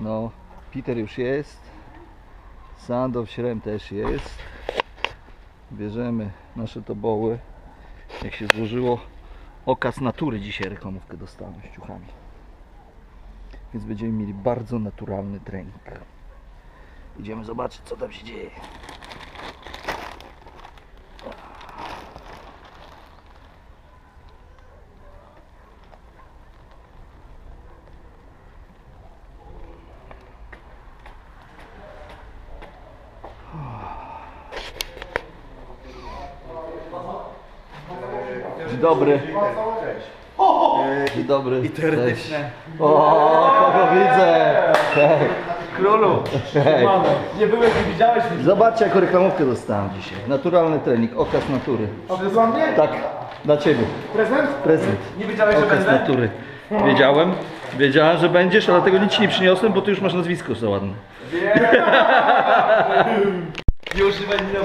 No, Peter już jest. Sandow Śrem też jest. Bierzemy nasze toboły. Jak się złożyło, okaz natury dzisiaj reklamówkę dostałem z ciuchami. Więc będziemy mieli bardzo naturalny trening. Idziemy zobaczyć co tam się dzieje. Dzień dobry. Dzień dobry. I teoretyczne. O, kogo widzę. Hej. Królu! Hej. Nie byłeś, nie widziałeś mnie. Zobaczcie jaką reklamówkę dostałem dzisiaj. Naturalny trening, okaz natury. A to jest dla mnie? Tak, dla Ciebie. Prezent? Prezent. Nie wiedziałeś, że Okaz będę? natury. Wiedziałem. Wiedziałem, że będziesz, ale tego nic Ci nie przyniosłem, bo Ty już masz nazwisko za ładne. Nie używaj mi na